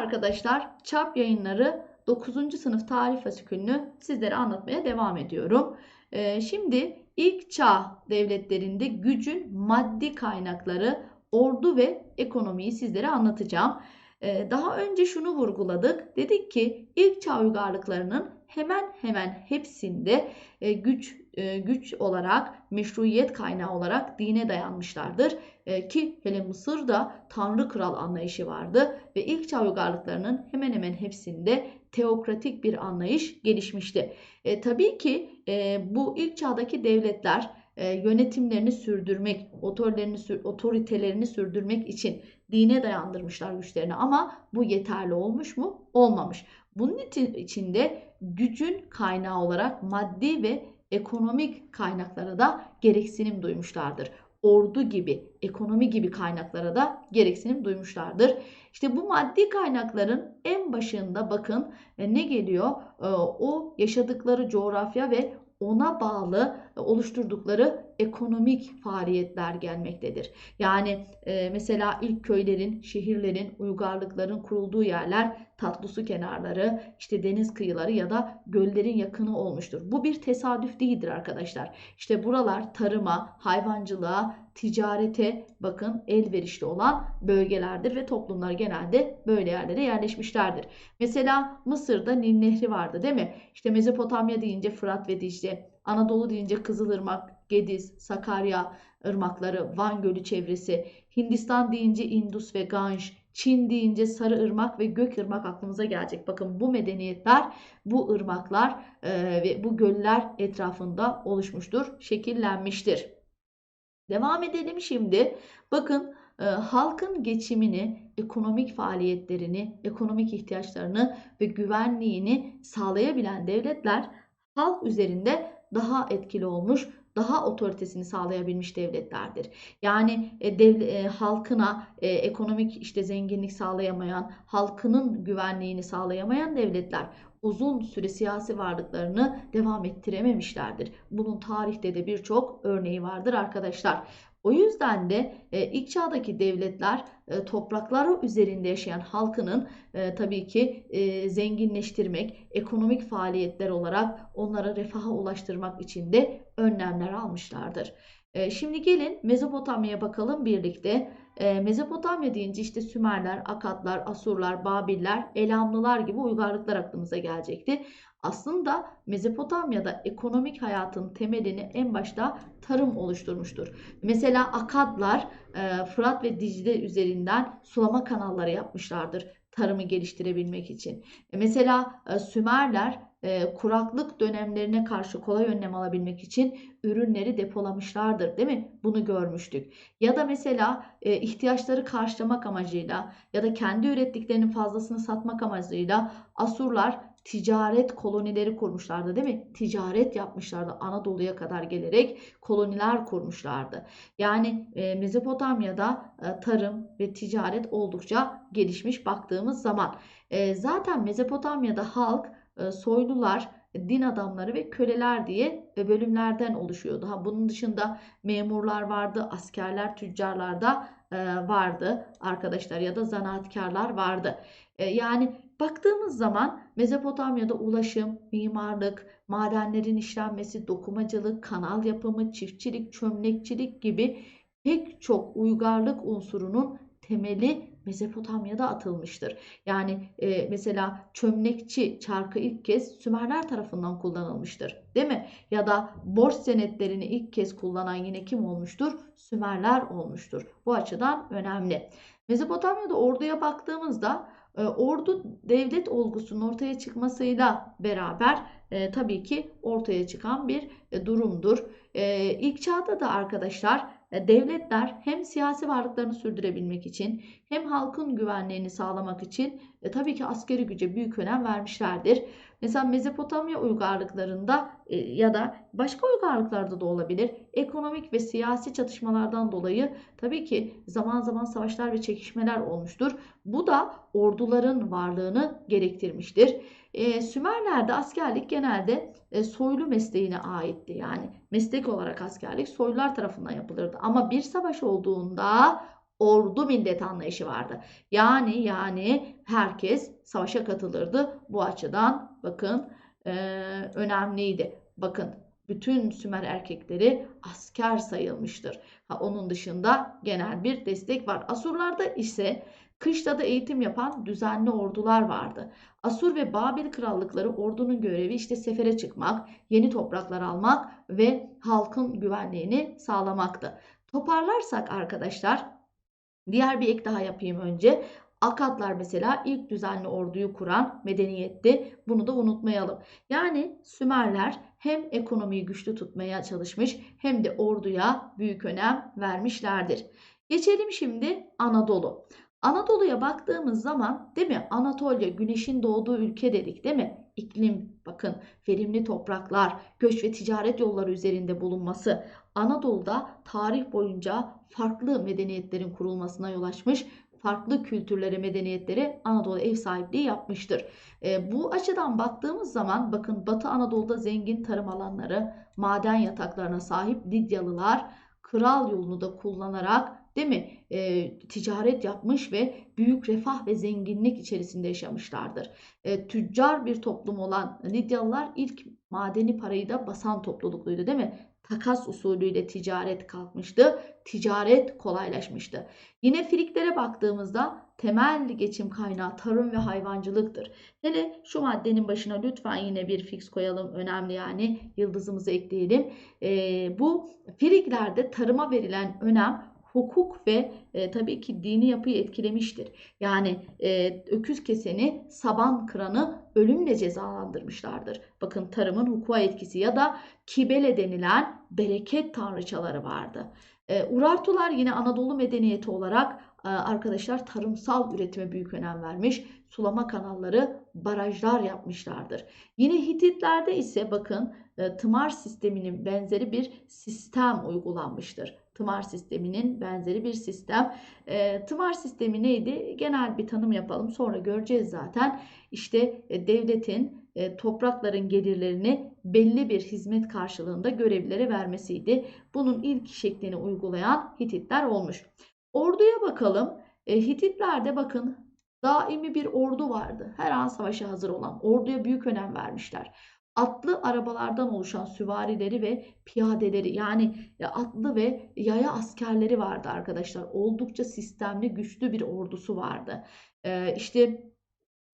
arkadaşlar çap yayınları 9. sınıf tarih fasikülünü sizlere anlatmaya devam ediyorum. Ee, şimdi ilk çağ devletlerinde gücün maddi kaynakları, ordu ve ekonomiyi sizlere anlatacağım. Ee, daha önce şunu vurguladık. Dedik ki ilk çağ uygarlıklarının hemen hemen hepsinde e, güç e, güç olarak, meşruiyet kaynağı olarak dine dayanmışlardır. E, ki hele Mısır'da tanrı kral anlayışı vardı ve ilk çağ uygarlıklarının hemen hemen hepsinde teokratik bir anlayış gelişmişti. E, tabii ki e, bu ilk çağdaki devletler e, yönetimlerini sürdürmek, otoritelerini, otoritelerini sürdürmek için dine dayandırmışlar güçlerini ama bu yeterli olmuş mu? Olmamış. Bunun için de gücün kaynağı olarak maddi ve ekonomik kaynaklara da gereksinim duymuşlardır. Ordu gibi, ekonomi gibi kaynaklara da gereksinim duymuşlardır. İşte bu maddi kaynakların en başında bakın e, ne geliyor? E, o yaşadıkları coğrafya ve ona bağlı oluşturdukları ekonomik faaliyetler gelmektedir. Yani e, mesela ilk köylerin, şehirlerin, uygarlıkların kurulduğu yerler tatlı su kenarları, işte deniz kıyıları ya da göllerin yakını olmuştur. Bu bir tesadüf değildir arkadaşlar. İşte buralar tarıma, hayvancılığa, ticarete bakın elverişli olan bölgelerdir ve toplumlar genelde böyle yerlere yerleşmişlerdir. Mesela Mısır'da Nil Nehri vardı değil mi? İşte Mezopotamya deyince Fırat ve Dicle, Anadolu deyince Kızılırmak, Gediz, Sakarya ırmakları, Van Gölü çevresi, Hindistan deyince Indus ve Ganj, Çin deyince Sarı Irmak ve Gök Irmak aklımıza gelecek. Bakın bu medeniyetler, bu ırmaklar e, ve bu göller etrafında oluşmuştur, şekillenmiştir. Devam edelim şimdi. Bakın e, halkın geçimini, ekonomik faaliyetlerini, ekonomik ihtiyaçlarını ve güvenliğini sağlayabilen devletler halk üzerinde daha etkili olmuş, daha otoritesini sağlayabilmiş devletlerdir. Yani e, devle, e, halkına e, ekonomik işte zenginlik sağlayamayan, halkının güvenliğini sağlayamayan devletler uzun süre siyasi varlıklarını devam ettirememişlerdir. Bunun tarihte de birçok örneği vardır arkadaşlar. O yüzden de e, ilk çağdaki devletler e, toprakları üzerinde yaşayan halkının e, tabii ki e, zenginleştirmek, ekonomik faaliyetler olarak onlara refaha ulaştırmak için de önlemler almışlardır. E, şimdi gelin Mezopotamya'ya bakalım birlikte. E, Mezopotamya deyince işte Sümerler, Akatlar, Asurlar, Babiller, Elamlılar gibi uygarlıklar aklımıza gelecekti. Aslında Mezopotamya'da ekonomik hayatın temelini en başta tarım oluşturmuştur. Mesela Akadlar e, Fırat ve Dicle üzerinden sulama kanalları yapmışlardır tarımı geliştirebilmek için. E, mesela e, Sümerler kuraklık dönemlerine karşı kolay önlem alabilmek için ürünleri depolamışlardır değil mi? Bunu görmüştük. Ya da mesela ihtiyaçları karşılamak amacıyla ya da kendi ürettiklerinin fazlasını satmak amacıyla Asurlar ticaret kolonileri kurmuşlardı değil mi? Ticaret yapmışlardı Anadolu'ya kadar gelerek koloniler kurmuşlardı. Yani e, Mezopotamya'da e, tarım ve ticaret oldukça gelişmiş baktığımız zaman. E, zaten Mezopotamya'da halk e, soylular, din adamları ve köleler diye bölümlerden oluşuyordu. Ha, bunun dışında memurlar vardı, askerler, tüccarlar da e, vardı arkadaşlar ya da zanaatkarlar vardı. E, yani baktığımız zaman Mezopotamya'da ulaşım, mimarlık, madenlerin işlenmesi, dokumacılık, kanal yapımı, çiftçilik, çömlekçilik gibi pek çok uygarlık unsurunun temeli Mezopotamya'da atılmıştır. Yani e, mesela çömlekçi çarkı ilk kez Sümerler tarafından kullanılmıştır. Değil mi? Ya da borç senetlerini ilk kez kullanan yine kim olmuştur? Sümerler olmuştur. Bu açıdan önemli. Mezopotamya'da orduya baktığımızda e, ordu devlet olgusunun ortaya çıkmasıyla beraber e, tabii ki ortaya çıkan bir e, durumdur. E, ilk çağda da arkadaşlar e, devletler hem siyasi varlıklarını sürdürebilmek için hem halkın güvenliğini sağlamak için tabii ki askeri güce büyük önem vermişlerdir. Mesela Mezopotamya uygarlıklarında ya da başka uygarlıklarda da olabilir. Ekonomik ve siyasi çatışmalardan dolayı tabii ki zaman zaman savaşlar ve çekişmeler olmuştur. Bu da orduların varlığını gerektirmiştir. E, Sümerler'de askerlik genelde e, soylu mesleğine aitti. Yani meslek olarak askerlik soylular tarafından yapılırdı. Ama bir savaş olduğunda ordu millet anlayışı vardı. Yani yani herkes savaşa katılırdı. Bu açıdan bakın e, önemliydi. Bakın bütün Sümer erkekleri asker sayılmıştır. Ha, onun dışında genel bir destek var. Asurlarda ise kışlada eğitim yapan düzenli ordular vardı. Asur ve Babil krallıkları ordunun görevi işte sefere çıkmak, yeni topraklar almak ve halkın güvenliğini sağlamaktı. Toparlarsak arkadaşlar diğer bir ek daha yapayım önce. Akatlar mesela ilk düzenli orduyu kuran medeniyetti. Bunu da unutmayalım. Yani Sümerler hem ekonomiyi güçlü tutmaya çalışmış hem de orduya büyük önem vermişlerdir. Geçelim şimdi Anadolu. Anadolu'ya baktığımız zaman değil mi? Anatolia güneşin doğduğu ülke dedik değil mi? İklim bakın verimli topraklar, göç ve ticaret yolları üzerinde bulunması Anadolu'da tarih boyunca farklı medeniyetlerin kurulmasına yol açmış farklı kültürlere, medeniyetlere Anadolu ev sahipliği yapmıştır. E, bu açıdan baktığımız zaman bakın Batı Anadolu'da zengin tarım alanları, maden yataklarına sahip Lidyalılar kral yolunu da kullanarak değil mi e, ticaret yapmış ve büyük refah ve zenginlik içerisinde yaşamışlardır. E, tüccar bir toplum olan Lidyalılar ilk madeni parayı da basan toplulukluydu değil mi? Takas usulüyle ticaret kalkmıştı. Ticaret kolaylaşmıştı. Yine Friklere baktığımızda temel geçim kaynağı tarım ve hayvancılıktır. Hele şu maddenin başına lütfen yine bir fix koyalım. Önemli yani yıldızımızı ekleyelim. E, bu Friklerde tarıma verilen önem hukuk ve e, tabii ki dini yapıyı etkilemiştir. Yani e, öküz keseni, saban kıranı ölümle cezalandırmışlardır. Bakın tarımın hukuka etkisi ya da kibele denilen bereket tanrıçaları vardı. E, Urartular yine Anadolu medeniyeti olarak e, arkadaşlar tarımsal üretime büyük önem vermiş. Sulama kanalları, barajlar yapmışlardır. Yine Hititlerde ise bakın e, tımar sisteminin benzeri bir sistem uygulanmıştır tımar sisteminin benzeri bir sistem. E, tımar sistemi neydi? Genel bir tanım yapalım sonra göreceğiz zaten. İşte e, devletin e, toprakların gelirlerini belli bir hizmet karşılığında görevlilere vermesiydi. Bunun ilk şeklini uygulayan Hititler olmuş. Orduya bakalım. E, Hititlerde bakın daimi bir ordu vardı. Her an savaşa hazır olan. Orduya büyük önem vermişler atlı arabalardan oluşan süvarileri ve piyadeleri yani atlı ve yaya askerleri vardı arkadaşlar. Oldukça sistemli güçlü bir ordusu vardı. Ee, işte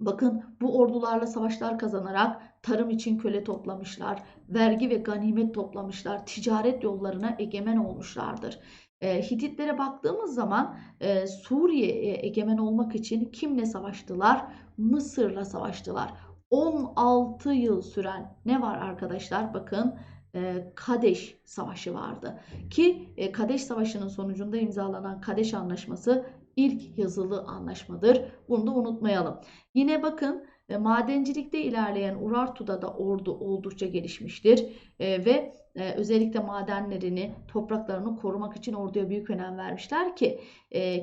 bakın bu ordularla savaşlar kazanarak tarım için köle toplamışlar, vergi ve ganimet toplamışlar, ticaret yollarına egemen olmuşlardır. E, Hititlere baktığımız zaman e, Suriye'ye egemen olmak için kimle savaştılar? Mısır'la savaştılar. 16 yıl süren ne var arkadaşlar? Bakın e, Kadeş Savaşı vardı. Ki e, Kadeş Savaşı'nın sonucunda imzalanan Kadeş Anlaşması ilk yazılı anlaşmadır. Bunu da unutmayalım. Yine bakın e, madencilikte ilerleyen Urartu'da da ordu oldukça gelişmiştir ve özellikle madenlerini, topraklarını korumak için orduya büyük önem vermişler ki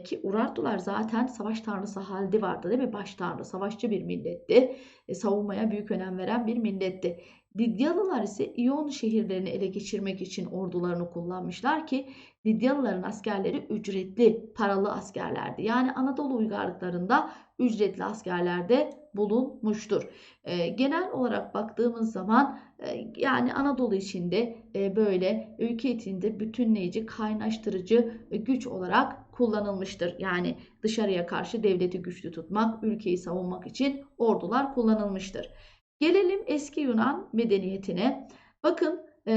ki Urartular zaten savaş tanrısı halde vardı değil mi? Baş tanrı, savaşçı bir milletti. savunmaya büyük önem veren bir milletti. Lidyalılar ise İyon şehirlerini ele geçirmek için ordularını kullanmışlar ki Lidyalıların askerleri ücretli, paralı askerlerdi. Yani Anadolu uygarlıklarında ücretli askerlerde bulunmuştur. E, genel olarak baktığımız zaman e, yani Anadolu içinde e, böyle ülke içinde bütünleyici, kaynaştırıcı e, güç olarak kullanılmıştır. Yani dışarıya karşı devleti güçlü tutmak, ülkeyi savunmak için ordular kullanılmıştır. Gelelim eski Yunan medeniyetine. Bakın e,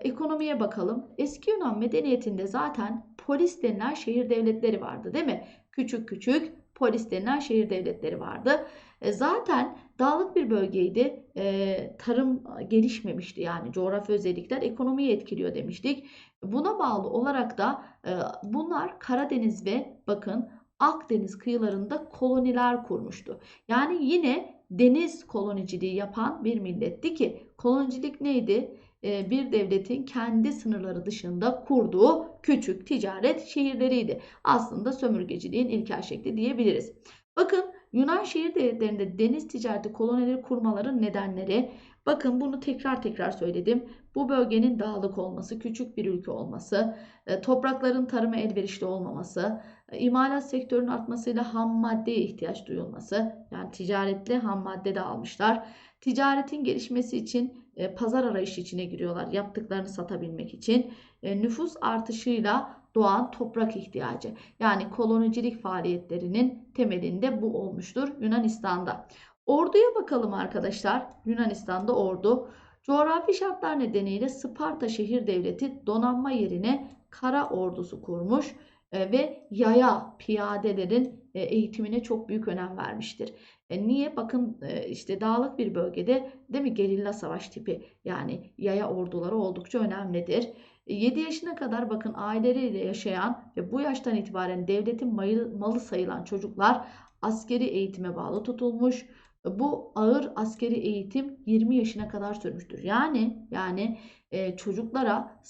ekonomiye bakalım. Eski Yunan medeniyetinde zaten polis denilen şehir devletleri vardı değil mi? Küçük küçük polis denilen şehir devletleri vardı. E, zaten dağlık bir bölgeydi. E, tarım gelişmemişti yani coğrafi özellikler ekonomiyi etkiliyor demiştik. Buna bağlı olarak da e, bunlar Karadeniz ve bakın Akdeniz kıyılarında koloniler kurmuştu. Yani yine deniz koloniciliği yapan bir milletti ki kolonicilik neydi? Ee, bir devletin kendi sınırları dışında kurduğu küçük ticaret şehirleriydi. Aslında sömürgeciliğin ilkel şekli diyebiliriz. Bakın Yunan şehir devletlerinde deniz ticareti kolonileri kurmaların nedenleri Bakın bunu tekrar tekrar söyledim. Bu bölgenin dağlık olması, küçük bir ülke olması, e, toprakların tarıma elverişli olmaması, e, imalat sektörünün artmasıyla ham maddeye ihtiyaç duyulması, yani ticaretle ham madde de almışlar. Ticaretin gelişmesi için e, pazar arayışı içine giriyorlar yaptıklarını satabilmek için. Nüfus artışıyla doğan toprak ihtiyacı. Yani kolonicilik faaliyetlerinin temelinde bu olmuştur Yunanistan'da. Orduya bakalım arkadaşlar. Yunanistan'da ordu. Coğrafi şartlar nedeniyle Sparta şehir devleti donanma yerine kara ordusu kurmuş e, ve yaya piyadelerin e, eğitimine çok büyük önem vermiştir. E, niye? Bakın işte dağlık bir bölgede değil mi gerilla savaş tipi yani yaya orduları oldukça önemlidir. 7 yaşına kadar bakın aileleriyle yaşayan ve bu yaştan itibaren devletin malı sayılan çocuklar askeri eğitime bağlı tutulmuş. Bu ağır askeri eğitim 20 yaşına kadar sürmüştür. Yani yani e, çocuklara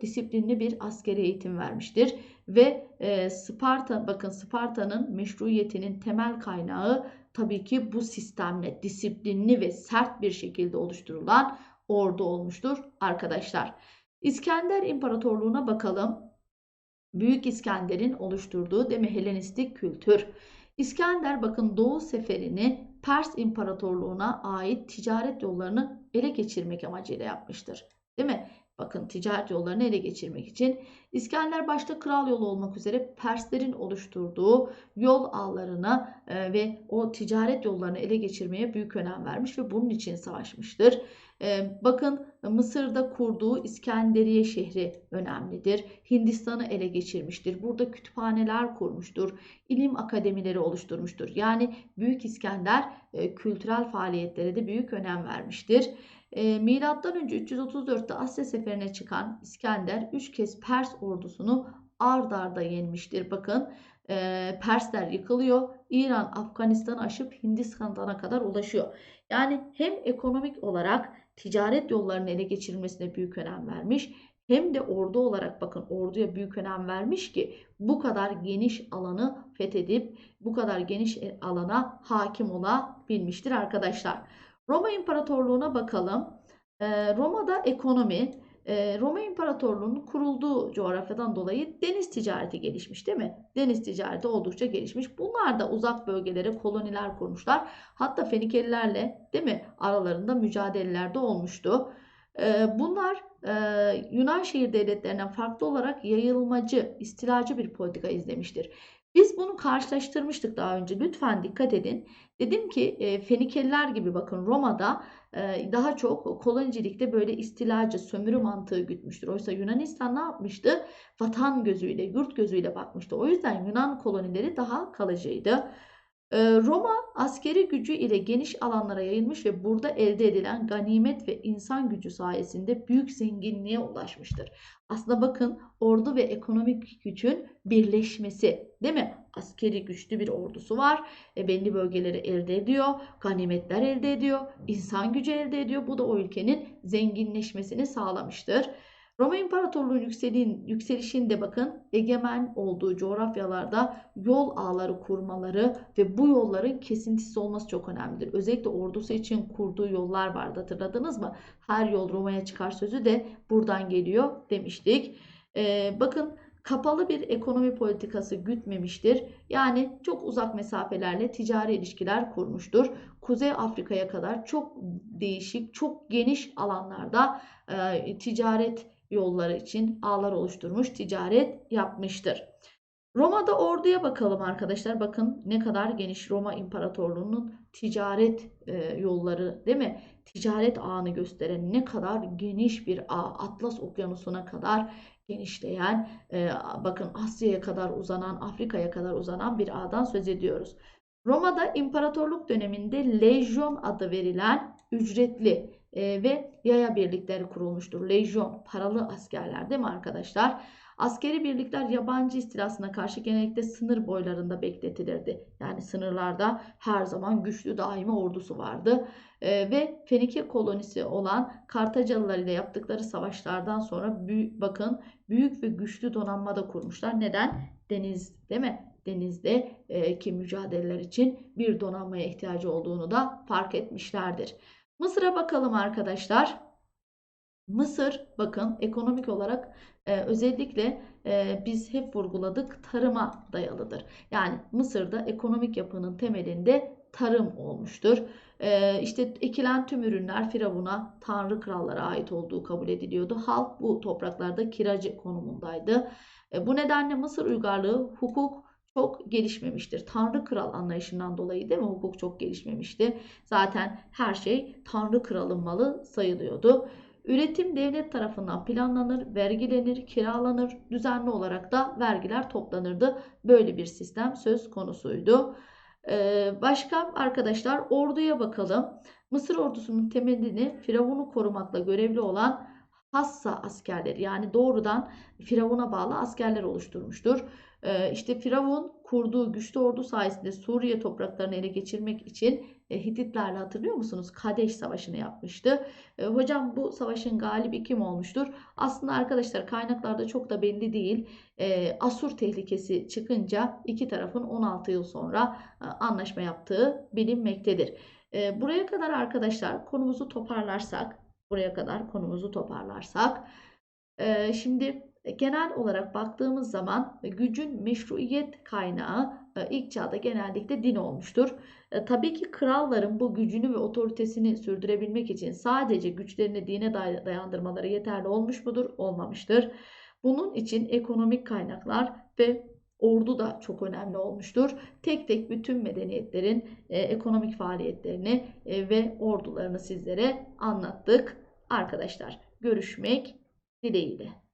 disiplinli bir askeri eğitim vermiştir ve e, Sparta bakın Sparta'nın meşruiyetinin temel kaynağı tabii ki bu sistemle disiplinli ve sert bir şekilde oluşturulan ordu olmuştur arkadaşlar. İskender İmparatorluğu'na bakalım. Büyük İskender'in oluşturduğu demi Helenistik kültür. İskender bakın Doğu seferini Pers İmparatorluğu'na ait ticaret yollarını ele geçirmek amacıyla yapmıştır. Değil mi? Bakın ticaret yollarını ele geçirmek için İskender başta kral yolu olmak üzere Perslerin oluşturduğu yol ağlarına e, ve o ticaret yollarını ele geçirmeye büyük önem vermiş ve bunun için savaşmıştır. E, bakın Mısır'da kurduğu İskenderiye şehri önemlidir. Hindistan'ı ele geçirmiştir. Burada kütüphaneler kurmuştur. İlim akademileri oluşturmuştur. Yani Büyük İskender e, kültürel faaliyetlere de büyük önem vermiştir. E, Milattan önce 334'te Asya seferine çıkan İskender 3 kez Pers ordusunu ard arda yenmiştir. Bakın e, Persler yıkılıyor. İran Afganistan'ı aşıp Hindistan'a kadar ulaşıyor. Yani hem ekonomik olarak ticaret yollarının ele geçirilmesine büyük önem vermiş hem de ordu olarak bakın orduya büyük önem vermiş ki bu kadar geniş alanı fethedip bu kadar geniş alana hakim olabilmiştir arkadaşlar. Roma İmparatorluğu'na bakalım. Ee, Roma'da ekonomi, e, Roma İmparatorluğu'nun kurulduğu coğrafyadan dolayı deniz ticareti gelişmiş değil mi? Deniz ticareti oldukça gelişmiş. Bunlar da uzak bölgelere koloniler kurmuşlar. Hatta Fenikelilerle değil mi aralarında mücadeleler de olmuştu. Ee, bunlar e, Yunan şehir devletlerinden farklı olarak yayılmacı, istilacı bir politika izlemiştir. Biz bunu karşılaştırmıştık daha önce. Lütfen dikkat edin. Dedim ki e, Fenikeliler gibi bakın Roma'da e, daha çok kolonicilikte böyle istilacı, sömürü mantığı gütmüştür. Oysa Yunanistan ne yapmıştı? Vatan gözüyle, yurt gözüyle bakmıştı. O yüzden Yunan kolonileri daha kalıcıydı. Roma askeri gücü ile geniş alanlara yayılmış ve burada elde edilen ganimet ve insan gücü sayesinde büyük zenginliğe ulaşmıştır. Aslında bakın ordu ve ekonomik gücün birleşmesi değil mi? Askeri güçlü bir ordusu var. E, belli bölgeleri elde ediyor. Ganimetler elde ediyor. insan gücü elde ediyor. Bu da o ülkenin zenginleşmesini sağlamıştır. Roma İmparatorluğu yükselin, yükselişinde bakın egemen olduğu coğrafyalarda yol ağları kurmaları ve bu yolların kesintisiz olması çok önemlidir. Özellikle ordusu için kurduğu yollar vardı hatırladınız mı? Her yol Roma'ya çıkar sözü de buradan geliyor demiştik. Ee, bakın kapalı bir ekonomi politikası gütmemiştir. Yani çok uzak mesafelerle ticari ilişkiler kurmuştur. Kuzey Afrika'ya kadar çok değişik, çok geniş alanlarda e, ticaret yolları için ağlar oluşturmuş, ticaret yapmıştır. Roma'da orduya bakalım arkadaşlar. Bakın ne kadar geniş Roma İmparatorluğu'nun ticaret e, yolları değil mi? Ticaret ağını gösteren ne kadar geniş bir ağ. Atlas Okyanusu'na kadar genişleyen, e, bakın Asya'ya kadar uzanan, Afrika'ya kadar uzanan bir ağdan söz ediyoruz. Roma'da imparatorluk döneminde lejyon adı verilen ücretli e, ve yaya birlikleri kurulmuştur. Lejyon, paralı askerler değil mi arkadaşlar? Askeri birlikler yabancı istilasına karşı genellikle sınır boylarında bekletilirdi. Yani sınırlarda her zaman güçlü daimi ordusu vardı. E, ve Fenike kolonisi olan Kartacalılar ile yaptıkları savaşlardan sonra büyük, bakın büyük ve güçlü donanma da kurmuşlar. Neden? Deniz değil mi? Denizde e, ki mücadeleler için bir donanmaya ihtiyacı olduğunu da fark etmişlerdir. Mısır'a bakalım arkadaşlar. Mısır bakın ekonomik olarak e, özellikle e, biz hep vurguladık tarıma dayalıdır. Yani Mısır'da ekonomik yapının temelinde tarım olmuştur. E, işte ekilen tüm ürünler Firavun'a, tanrı krallara ait olduğu kabul ediliyordu. Halk bu topraklarda kiracı konumundaydı. E, bu nedenle Mısır uygarlığı hukuk çok gelişmemiştir. Tanrı kral anlayışından dolayı değil mi? Hukuk çok gelişmemişti. Zaten her şey tanrı kralın malı sayılıyordu. Üretim devlet tarafından planlanır, vergilenir, kiralanır, düzenli olarak da vergiler toplanırdı. Böyle bir sistem söz konusuydu. Ee, başka arkadaşlar orduya bakalım. Mısır ordusunun temelini Firavun'u korumakla görevli olan Hassa askerleri yani doğrudan Firavun'a bağlı askerler oluşturmuştur. Ee, işte Firavun kurduğu güçlü ordu sayesinde Suriye topraklarını ele geçirmek için e, Hititlerle hatırlıyor musunuz? Kadeş Savaşı'nı yapmıştı. E, hocam bu savaşın galibi kim olmuştur? Aslında arkadaşlar kaynaklarda çok da belli değil. E, Asur tehlikesi çıkınca iki tarafın 16 yıl sonra e, anlaşma yaptığı bilinmektedir. E, buraya kadar arkadaşlar konumuzu toparlarsak, buraya kadar konumuzu toparlarsak, e, şimdi genel olarak baktığımız zaman gücün meşruiyet kaynağı e, ilk çağda genellikle din olmuştur. E, tabii ki kralların bu gücünü ve otoritesini sürdürebilmek için sadece güçlerini dine day- dayandırmaları yeterli olmuş mudur? Olmamıştır. Bunun için ekonomik kaynaklar ve ordu da çok önemli olmuştur. Tek tek bütün medeniyetlerin e, ekonomik faaliyetlerini e, ve ordularını sizlere anlattık. Arkadaşlar görüşmek dileğiyle.